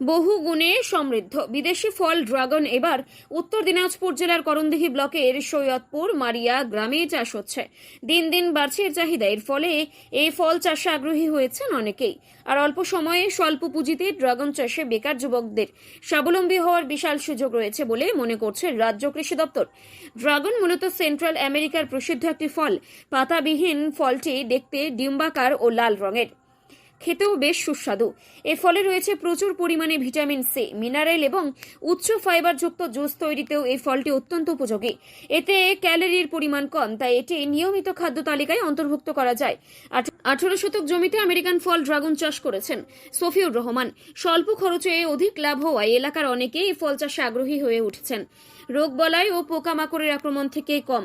বহু গুণে সমৃদ্ধ। বিদেশি ফল ড্রাগন এবার উত্তর দিনাজপুর জেলার করণদিঘি ব্লকের সৈয়দপুর মারিয়া গ্রামে চাষ হচ্ছে। দিন দিন বাড়ছে এর চাহিদা। এর ফলে এই ফল চাষে আগ্রহী হয়েছেন অনেকেই। আর অল্প সময়ে স্বল্প পুঁজিতে ড্রাগন চাষে বেকার যুবকদের স্বাবলম্বী হওয়ার বিশাল সুযোগ রয়েছে বলে মনে করছে রাজ্য কৃষি দপ্তর। ড্রাগন মূলত সেন্ট্রাল আমেরিকার প্রসিদ্ধ একটি ফল। পাতাবিহীন ফলটি দেখতে ডিম্বাকার ও লাল রঙের। খেতেও বেশ সুস্বাদু। এর ফলে রয়েছে প্রচুর পরিমাণে ভিটামিন সি, মিনারেল এবং উচ্চ ফাইবারযুক্ত জুস তৈরিতেও এই ফলটি অত্যন্ত উপযোগী। এতে ক্যালোরির পরিমাণ কম, তাই এটি নিয়মিত খাদ্য তালিকায় অন্তর্ভুক্ত করা যায়। আঠারো শতক জমিতে আমেরিকান ফল ড্রাগন চাষ করেছেন সফিউর রহমান। স্বল্প খরচে অধিক লাভ হওয়ায় এলাকার অনেকেই এই ফল চাষে আগ্রহী হয়ে উঠেছেন। রোগ বলায় ও পোকামাকড়ের আক্রমণ থেকে কম।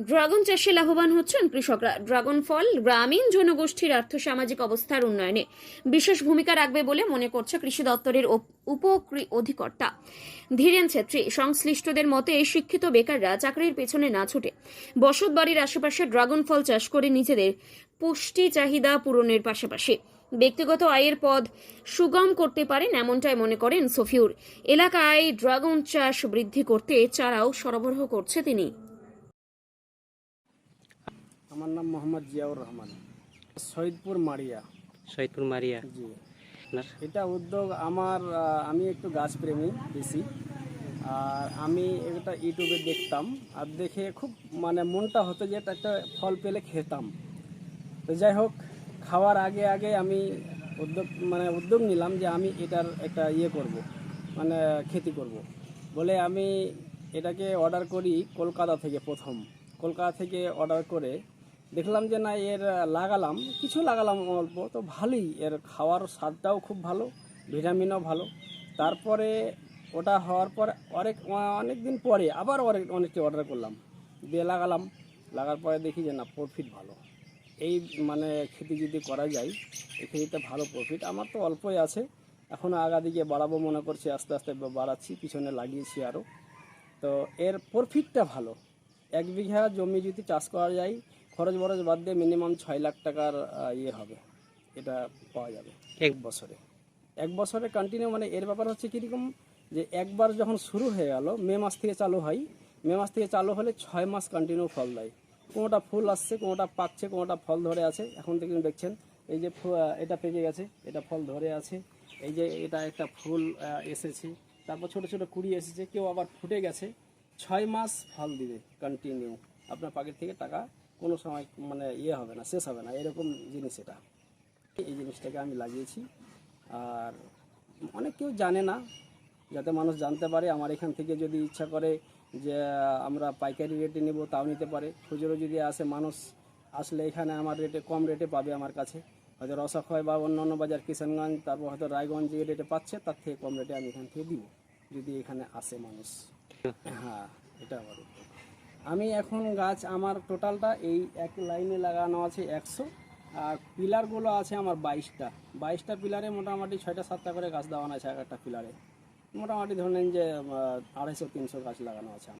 ড্রাগন চাষে লাভবান হচ্ছেন কৃষকরা। ড্রাগন ফল, গ্রামীণ জনগোষ্ঠীর আর্থসামাজিক অবস্থার উন্নয়নে বিশেষ ভূমিকা রাখবে বলে মনে করছে কৃষি দপ্তরের উপ- অধিকর্তা ধীরেন ছেত্রী, সংশ্লিষ্টদের মতে শিক্ষিত বেকাররা চাকরির পেছনে না ছুটে বসত বাড়ির আশেপাশে ড্রাগন ফল চাষ করে নিজেদের পুষ্টি চাহিদা পূরণের পাশাপাশি ব্যক্তিগত আয়ের পদ সুগম করতে পারেন এমনটাই মনে করেন সফিউর। এলাকায় ড্রাগন চাষ বৃদ্ধি করতে চারাও সরবরাহ করছে তিনি। আমার নাম মোহাম্মদ জিয়াউর রহমান। সৈয়দপুর মারিয়া। শহীদপুর মারিয়া। জি। এটা উদ্যোগ আমার আমি একটু গাছপ্রেমী বেশি। আর আমি এটা ইউটিউবে দেখতাম। আর দেখে খুব মানে মনটা হতো যে এটা একটা ফল পেলে খেতাম। তো যাই হোক খাওয়ার আগে আগে আমি উদ্যোগ মানে উদ্যোগ নিলাম যে আমি এটার একটা ইয়ে করব মানে খেতি করব। বলে আমি এটাকে অর্ডার করি কলকাতা থেকে প্রথম। কলকাতা থেকে অর্ডার করে দেখলাম যে না, এর লাগালাম, কিছু লাগালাম অল্প, তো ভালোই। এর খাওয়ার স্বাদটাও খুব ভালো, ভিটামিনও ভালো। তারপরে ওটা হওয়ার পর অনেক অনেক দিন পরে আবার অনেক, অনেকটি অর্ডার করলাম। দিয়ে লাগালাম। লাগার পরে দেখি যে না প্রফিট ভালো। এই মানে খেতে যদি করা যায়, এই খেতিতে ভালো প্রফিট আমার তো অল্পই আছে। এখন আগা দিকে বাড়াবো মনে করছি, আস্তে আস্তে বাড়াচ্ছি, পিছনে লাগিয়েছি আরও তো এর প্রফিটটা ভালো। এক বিঘা জমি যদি চাষ করা যায় খরচ বরচ বাদ দিয়ে মিনিমাম ছয় লাখ টাকার ইয়ে হবে। এটা পাওয়া যাবে এক বছরে। এক বছরে কন্টিনিউ মানে এর ব্যাপার হচ্ছে কীরকম যে একবার যখন শুরু হয়ে গেল মে মাস থেকে চালু হয় মে মাস থেকে চালু হলে ছয় মাস কন্টিনিউ ফল দেয়। কোনোটা ফুল আসছে কোনোটা পাকছে কোনোটা ফল ধরে আছে এখন থেকে দেখছেন এই যে ফু- এটা পেকে গেছে এটা ফল ধরে আছে এই যে এটা একটা ফুল এসেছে তারপর ছোট ছোট কুড়ি এসেছে কেউ আবার ফুটে গেছে ছয় মাস ফল দিবে কন্টিনিউ আপনার পকেট থেকে টাকা কোনো সময় মানে ইয়ে হবে না, শেষ হবে না। এরকম জিনিস এটা। এই জিনিসটাকে আমি লাগিয়েছি। আর অনেক কেউ জানে না, যাতে মানুষ জানতে পারে। আমার এখান থেকে যদি ইচ্ছা করে যে, আমরা পাইকারি রেটে নেব, তাও নিতে পারে। খুচরো যদি আসে, মানুষ আসলে এখানে আমার রেটে কম রেটে পাবে আমার কাছে। হয়তো রসখয় বা অন্যান্য বাজার, কিষানগঞ্জ, তারপর হয়তো রায়গঞ্জ যে রেটে পাচ্ছে, তার থেকে কম রেটে আমি এখান থেকে দিব। যদি এখানে আসে মানুষ। হ্যাঁ এটা আমার। আমি এখন গাছ আমার টোটালটা এই এক লাইনে লাগানো আছে একশো, আর পিলারগুলো আছে আমার বাইশটা বাইশটা পিলারে মোটামুটি ছয়টা সাতটা করে গাছ দেওয়ানো আছে, এক একটা পিলারে মোটামুটি ধরে নিন যে আড়াইশো, তিনশো গাছ লাগানো আছে।